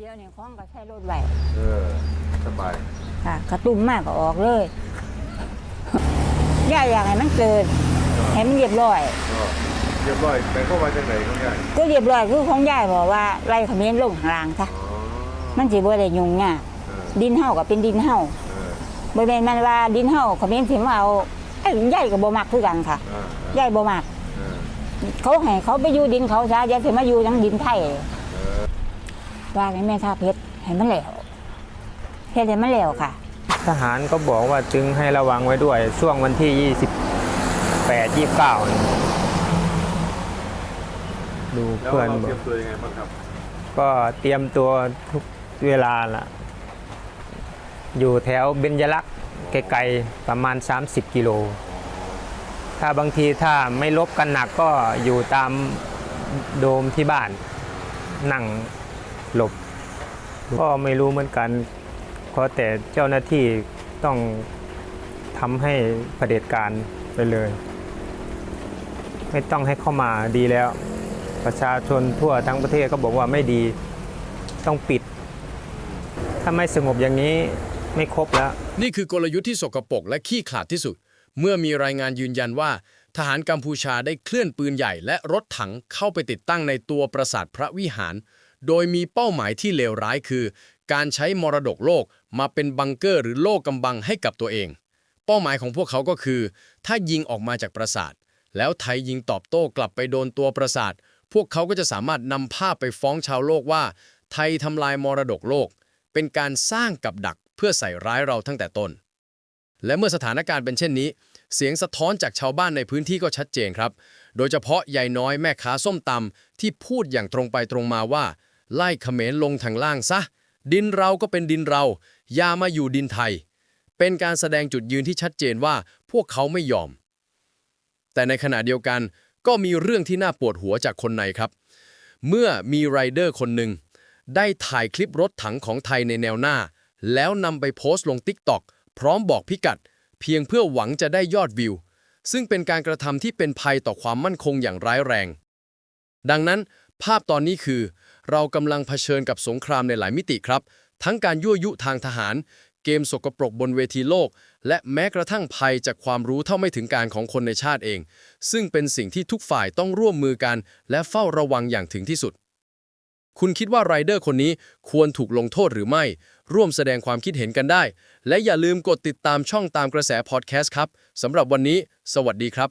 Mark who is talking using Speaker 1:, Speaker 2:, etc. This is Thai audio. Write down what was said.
Speaker 1: เดี๋ยวนี้ของก็ใช้รถไหว
Speaker 2: เออ สบาย
Speaker 1: ค่ะกระตุ้มมากก็ออกเลยย่าอยากให้มันเกิดให้มันเรียบร้อย
Speaker 2: ก็เรียบร้อยไปเข้ามาจากไหนก็ได้
Speaker 1: ก็เรียบร้อยคือของยายบอกว่าไล่เขมิ้นลงข้างล่างซะ
Speaker 2: อ๋อ
Speaker 1: มันสิบ่ได้ยุ่งยาก
Speaker 2: เออ
Speaker 1: ดินเฮาก็เป็นดินเฮา
Speaker 2: เออ
Speaker 1: บ่แม่นมันว่าดินเฮาเขมิ้นสิมาเอาไอ้ยายก็บ่มักคือกันค่ะ
Speaker 2: อ่ายา
Speaker 1: ยบ่มัก
Speaker 2: เออ
Speaker 1: เขาให้เขาไปอยู่ดินเขาซะอย่าสิมาอยู่ยังดินไทย
Speaker 2: เออ
Speaker 1: ว่าให้แม่ทาเพชรให้มันแล้วเฮ็ดให้มันแล้วค่ะ
Speaker 3: ทหารก็บอกว่าจึงให้ระวังไว้ด้วย ช่วงวันที่ 28 29นี่ดู
Speaker 2: แล้ว
Speaker 3: เพื่อน
Speaker 2: เรา
Speaker 3: บ
Speaker 2: เต
Speaker 3: อ
Speaker 2: รีย
Speaker 3: ก
Speaker 2: มตัวยังไงบ้างครับ
Speaker 3: ก็เตรียมตัวทุกเวลาละอยู่แถวเบญจลักษณ์ไกลๆประมาณ 30 กิโล ถ้าบางทีถ้าไม่ลบกันหนักก็อยู่ตามโดมที่บ้านนั่ง หลบก็ไม่รู้เหมือนกันเพราะแต่เจ้าหน้าที่ต้องทำให้เผด็จการไปเลย ไม่ต้องให้เข้ามาดีแล้ว ประชาชนทั่วทั้งประเทศก็บอกว่าไม่ดีต้องปิด ถ้าไม่สงบอย่างนี้ไม่ครบแล้ว
Speaker 4: นี่คือกลยุทธ์ที่สกปรกและขี้ขลาดที่สุด เมื่อมีรายงานยืนยันว่า ทหารกัมพูชาได้เคลื่อนปืนใหญ่และรถถังเข้าไปติดตั้งในตัวปราสาทพระวิหาร โดยมีเป้าหมายที่เลวร้ายคือ การใช้มรดกโลกมาเป็นบังเกอร์หรือโลกกำบังให้กับตัวเอง เป้าหมายของพวกเขาก็คือ ถ้ายิงออกมาจากปราสาท แล้วไทยยิงตอบโต้กลับไปโดนตัวปราสาท พวกเขาก็จะสามารถนำภาพไปฟ้องชาวโลกว่า ไทยทำลายมรดกโลก เป็นการสร้างกับดักเพื่อใส่ร้ายเราตั้งแต่ต้น และเมื่อสถานการณ์เป็นเช่นนี้ เสียงสะท้อนจากชาวบ้านในพื้นที่ก็ชัดเจนครับ โดยเฉพาะยายน้อยแม่ค้าส้มตำที่พูดอย่างตรงไปตรงมาว่า ไล่เขมรลงทางล่างซะ ดินเราก็เป็นดินเรา อย่ามาอยู่ดินไทย เป็นการแสดงจุดยืนที่ชัดเจนว่าพวกเขาไม่ยอม แต่ในขณะเดียวกันก็มีเรื่องที่น่าปวดหัวจากคนในครับ เมื่อมีไรเดอร์คนหนึ่งได้ถ่ายคลิปรถถังของไทยในแนวหน้า แล้วนำไปโพสต์ลง TikTok พร้อมบอกพิกัด เพียงเพื่อหวังจะได้ยอดวิว ซึ่งเป็นการกระทำที่เป็นภัยต่อความมั่นคงอย่างร้ายแรง ดังนั้นภาพตอนนี้คือ เรากำลังเผชิญกับสงครามในหลายมิติครับ ทั้งการยั่วยุทางทหาร เกมสกปรกบนเวทีโลก และแม้กระทั่งภัยจากความรู้เท่าไม่ถึงการของคนในชาติเอง ซึ่งเป็นสิ่งที่ทุกฝ่ายต้องร่วมมือกัน และเฝ้าระวังอย่างถึงที่สุด คุณคิดว่าไรเดอร์คนนี้ควรถูกลงโทษหรือไม่ ร่วมแสดงความคิดเห็นกันได้ และอย่าลืมกดติดตามช่องตามกระแสพอดแคสต์ครับสำหรับวันนี้ สวัสดีครับ